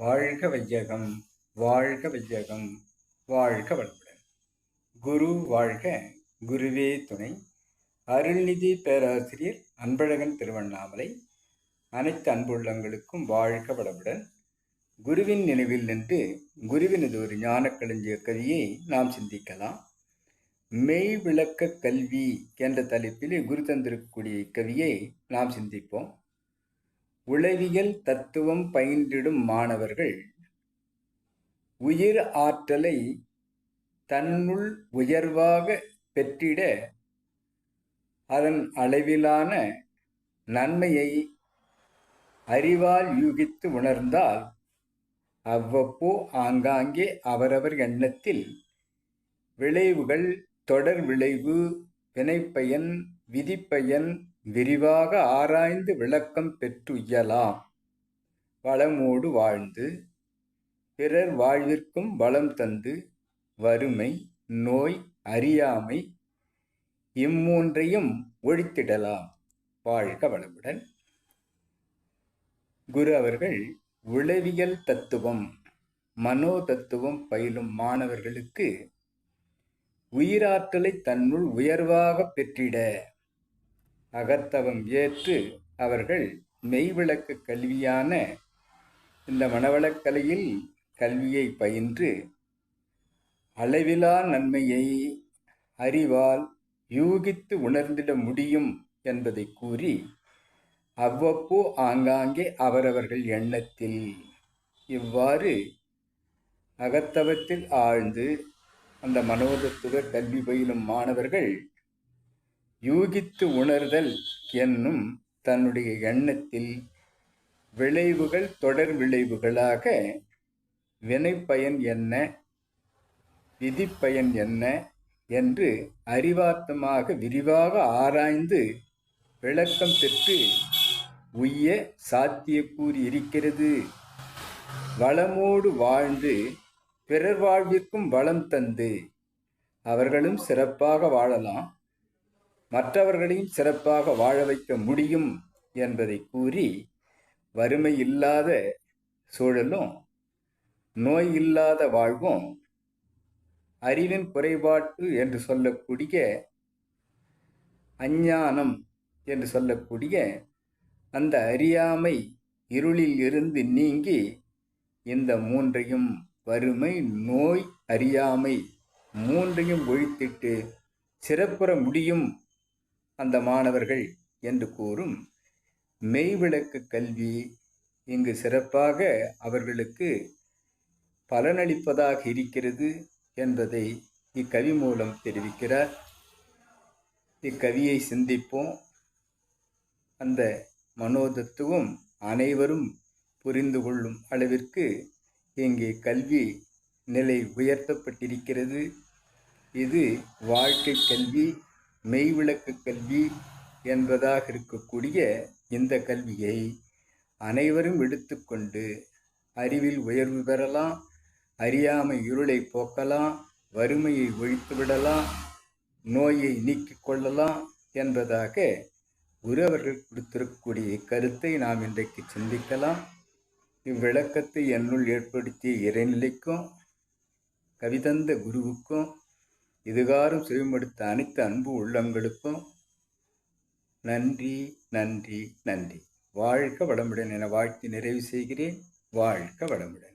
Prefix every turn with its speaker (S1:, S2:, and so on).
S1: வாழ்க வையகம் வாழ்க வையகம் வாழ்க வளமுடன் குரு வாழ்க குருவே துணை. அருள்நிதி பேராசிரியர் அன்பழகன் திருவண்ணாமலை. அனைத்து அன்புள்ளங்களுக்கும் வாழ்க வளமுடன். குருவின் நினைவில் நின்று குருவினது ஒரு ஞானக்களஞ்சிய கவியை நாம் சிந்திக்கலாம். மெய் விளக்க கல்வி என்ற தலைப்பில் குரு தந்திருக்கக்கூடிய கவியை நாம் சிந்திப்போம். உளவியல் தத்துவம் பயின்றிடும் மாணவர்கள். உயிர் ஆற்றலை தன்னுள் உயர்வாக பெற்றிட அதன் அளவிலான நன்மையை அறிவால் யூகித்து உணர்ந்தால் அவ்வப்போ ஆங்காங்கே அவரவர் எண்ணத்தில் விளைவுகள் தொடர் விளைவு வினைப்பயன் விதிப்பயன் விரிவாக ஆராய்ந்து விளக்கம் பெற்றுயலாம் வளமோடு வாழ்ந்து பிறர் வாழ்விற்கும் வளம் தந்து வறுமை நோய் அறியாமை இம்மூன்றையும் ஒழித்திடலாம். வாழ்க வளமுடன். குரு அவர்கள் உளவியல் தத்துவம் மனோ தத்துவம் பயிலும் மாணவர்களுக்கு உயிராற்றலை தன்னுள் உயர்வாக பெற்றிட அகத்தவம் ஏற்று அவர்கள் மெய்விளக்கு கல்வியான இந்த மனவளக்கலையில் கல்வியை பயின்று அளவிலா நன்மையை அறிவால் யூகித்து உணர்ந்திட முடியும் என்பதை கூறி அவ்வப்போ ஆங்காங்கே அவரவர்கள் எண்ணத்தில் இவ்வாறு அகத்தவத்தில் ஆழ்ந்து அந்த மனோதத்துவ கல்வி பயிலும் மாணவர்கள் யூகித்து உணர்தல் என்னும் தன்னுடைய எண்ணத்தில் விளைவுகள் தொடர் விளைவுகளாக வினைப்பயன் என்ன விதிப்பயன் என்ன என்று அறிவார்த்தமாக விரிவாக ஆராய்ந்து விளக்கம் பெற்று உய்ய சாத்தியக்கூறி இருக்கிறது. வளமோடு வாழ்ந்து பிறர் வாழ்விற்கும் வளம் தந்து அவர்களும் சிறப்பாக வாழலாம். மற்றவர்களையும் சிறப்பாக வாழ வைக்க முடியும் என்பதை கூறி வறுமை இல்லாத சூழலும் நோய் இல்லாத வாழ்வும் அறிவின் குறைபாட்டு என்று சொல்லக்கூடிய அஞ்ஞானம் என்று சொல்லக்கூடிய அந்த அறியாமை இருளில் இருந்து நீங்கி இந்த மூன்றையும் வறுமை நோய் அறியாமை மூன்றையும் ஒழித்திட்டு சிறப்புற முடியும் அந்த மாணவர்கள் என்று கூறும் மெய்விளக்கு கல்வி இங்கு சிறப்பாக அவர்களுக்கு பலனளிப்பதாக இருக்கிறது என்பதை இக்கவி மூலம் தெரிவிக்கிறார். இக்கவியை சிந்திப்போம். அந்த மனோதத்துவம் அனைவரும் புரிந்து கொள்ளும் அளவிற்கு இங்கே கல்வி நிலை உயர்த்தப்பட்டிருக்கிறது. இது வாழ்க்கை கல்வி மெய்விளக்கு கல்வி என்பதாக இருக்கக்கூடிய இந்த கல்வியை அனைவரும் எடுத்துக்கொண்டு அறிவில் உயர்வு பெறலாம் அறியாமை இருளை போக்கலாம் வறுமையை ஒழித்து விடலாம் நோயை நீக்கிக் கொள்ளலாம் என்பதாக குரு அவர்கள் கொடுத்திருக்கக்கூடிய கருத்தை நாம் இன்றைக்கு சிந்திக்கலாம். இவ்விளக்கத்தை என்னுள் ஏற்படுத்திய இறைநிலைக்கும் கவிதந்த குருவுக்கும் இதுகாரும் செவிமடுத்த அனைத்து அன்பு உள்ளங்களுக்கும் நன்றி நன்றி நன்றி. வாழ்க வளமுடன் என வாழ்த்தி நிறைவு செய்கிறேன். வாழ்க வளமுடன்.